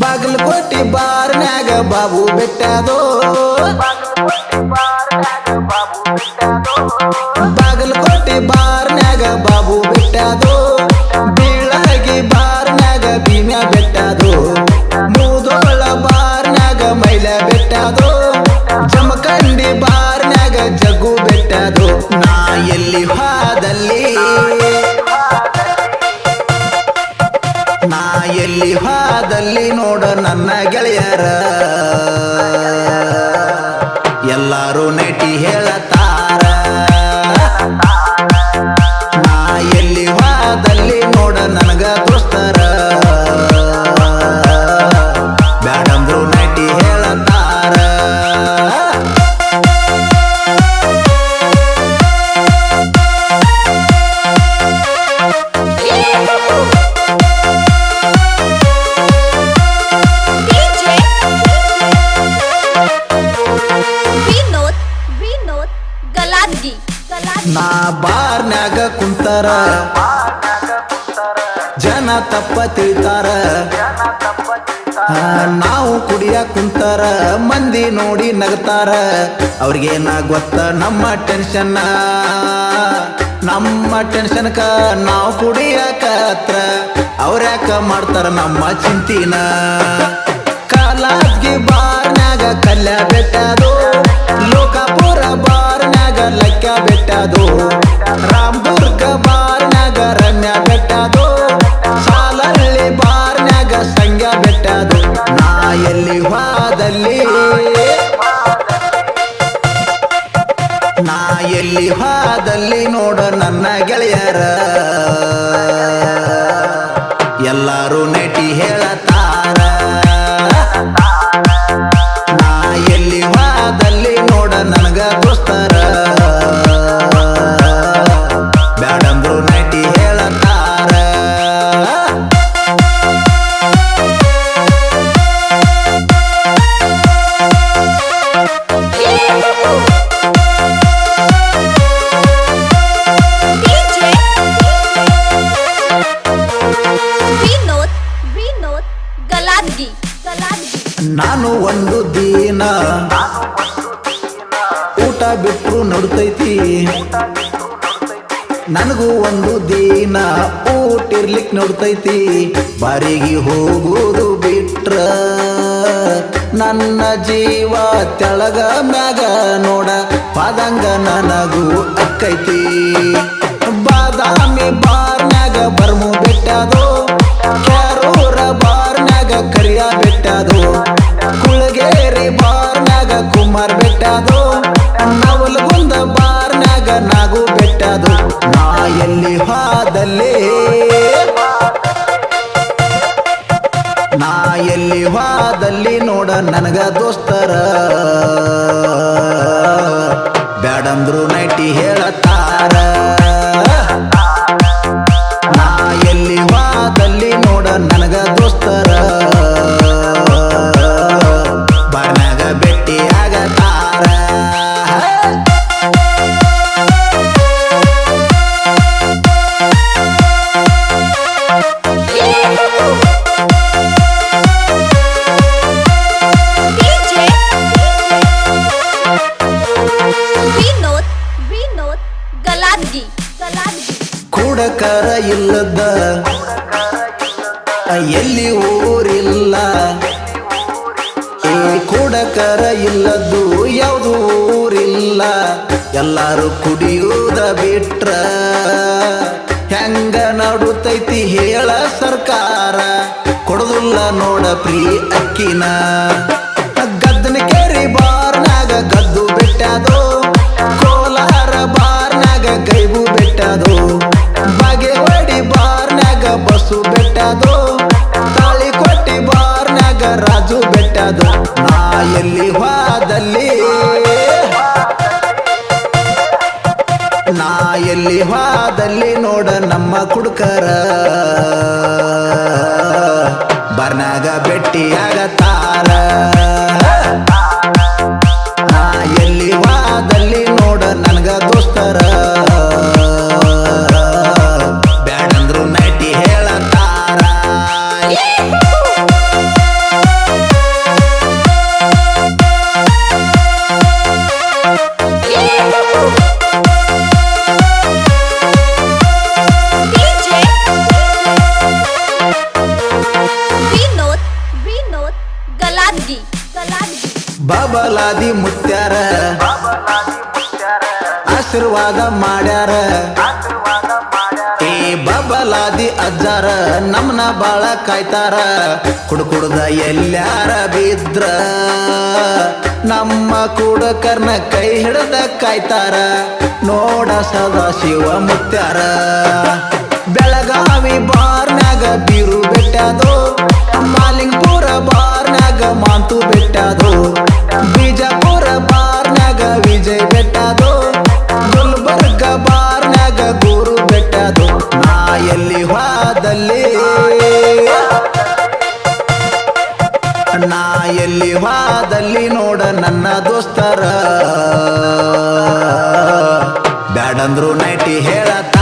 ಬಾಗಲಕೋಟೆ ಬಾರ್ನ್ಯಾಗ ಬಾಬು ಬೆಟ್ಟದೋ ಬಾಗಲಕೋಟೆ ಬಾರ್ನ್ಯಾಗ ಬಾಬು ಬೆಟ್ಟದೋ ಬೆಟ್ಟದೋ? ಜಮಖಂಡಿ ಬಾರ್ನ್ಯಾಗ ಜಗ್ಗು ಬೆಟ್ಟದೋ? ನಾ ಎಲ್ಲಿ ಹಾದಲ್ಲಿ? ನಾ ಎಲ್ಲಿ ಹಾದಲ್ಲಿ ನೋಡ ನನ್ನ ಗೆಳೆಯರ. ಕುಂತಾರ ಜನ ತಪ್ಪ ತಿಳ್ತಾರ ನಾವು ಕುಡಿಯ ಕುಂತಾರ. ಮಂದಿ ನೋಡಿ ನಗತಾರ. ಅವ್ರಿಗೇನ ಗೊತ್ತ ನಮ್ಮ ಟೆನ್ಷನ್ ನಮ್ಮ ಟೆನ್ಷನ್ಕ ನಾವು ಕುಡಿಯಕತ್ರ ಅವ್ರ್ಯಾಕ ಮಾಡ್ತಾರ ನಮ್ಮ ಚಿಂತಿನ? ಕಾಲಾಗಿ ಬಾರ್ನ್ಯಾಗ ಕಲ್ಯಾ ಬೆಟ್ಟದು. ಹೋದಲ್ಲಿ ನಾ ನನಗೂ ಒಂದು ದಿನ ಊಟಿರ್ಲಿಕ್ ನೋಡ್ತೈತಿ. ಬಾರಿಗೆ ಹೋಗೋದು ಬಿಟ್ರ ನನ್ನ ಜೀವ ತೆಳಗ ಮ್ಯಾಗ ನೋಡ. ಪಾದಂಗ ನನಗೂ ಅಕ್ಕೈತಿ. ಹಾದಲ್ಲಿ ನೋಡ ನನಗ ದೋಸ್ತರ. ಬ್ಯಾಡಂದ್ರು ನೈಟಿ ಹೇಳತಾರ. ನಾ ಎಲ್ಲಿ ವಾದಲ್ಲಿ ನೋಡ ನನಗ ದೋಸ್ತರ. ಕುಡಕರ ಇಲ್ಲದ ಎಲ್ಲಿ ಊರಿಲ್ಲ. ಕುಡಕರ ಇಲ್ಲದ್ದು ಯಾವುದು ಊರಿಲ್ಲ. ಎಲ್ಲಾರು ಕುಡಿಯುವುದ ಬಿಟ್ರ. ಹೆಂಗ ನಡುತ್ತೈತಿ ಹೇಳ ಸರ್ಕಾರ. ಕೊಡುದಿಲ್ಲ ನೋಡ ಪ್ರೀ ಅಕ್ಕಿನ. ಎಲ್ಲಿ ಹೋದಲ್ಲಿ ನಾ ಎಲ್ಲಿ ಹೋದಲ್ಲಿ ನೋಡ ನಮ್ಮ ಕುಡುಕರ. ಬರ್ನಾಗ ಭೆಟ್ಟಿಯಾಗತ್ತಾರ ಬಬಲಾದಿ ಮುತ್ಯಾರ. ಆಶೀರ್ವಾದ ಮಾಡ್ಯಾರ. ಏ ಬಬಲಾದಿ ಅಜ್ಜಾರ, ನಮ್ನ ಬಾಳ ಕಾಯ್ತಾರ. ಕುಡ್ಕುಡ್ದ ಎಲ್ಲಾರ ಬಿದ್ರ. ನಮ್ಮ ಕುಡಕರ್ನ ಕೈ ಹಿಡ್ದ ಕಾಯ್ತಾರ. ನೋಡ ಸದಾ ಶಿವ ಮುತ್ಯಾರ. ಬೆಳಗಾವಿ ಬಾರ್ನಾಗ ಬಿರು ಬೆಟ್ಟದು ಮಾಲಿಂಗ್ಪುರ ಬಾರ್ನಾಗ ಮಾಂತು ಬೆಟ್ಟದು ಬಿಜಾಪುರ ಬಾರ್ನ್ಯಾಗ ವಿಜಯ್ ಬೆಟ್ಟದು, ಗುಲ್ಬರ್ಗ ಬಾರ್ನ್ಯಾಗ ಗುರು ಬೆಟ್ಟದು ನಾ ಎಲ್ಲಿ ಹೋದಲ್ಲಿ ನಾ ಎಲ್ಲಿ ಹೋದಲ್ಲಿ ನೋಡ ನನ್ನ ದೋಸ್ತರ. ಬ್ಯಾಡಂದ್ರು ನೈಟಿ ಹೇಳತ್ತ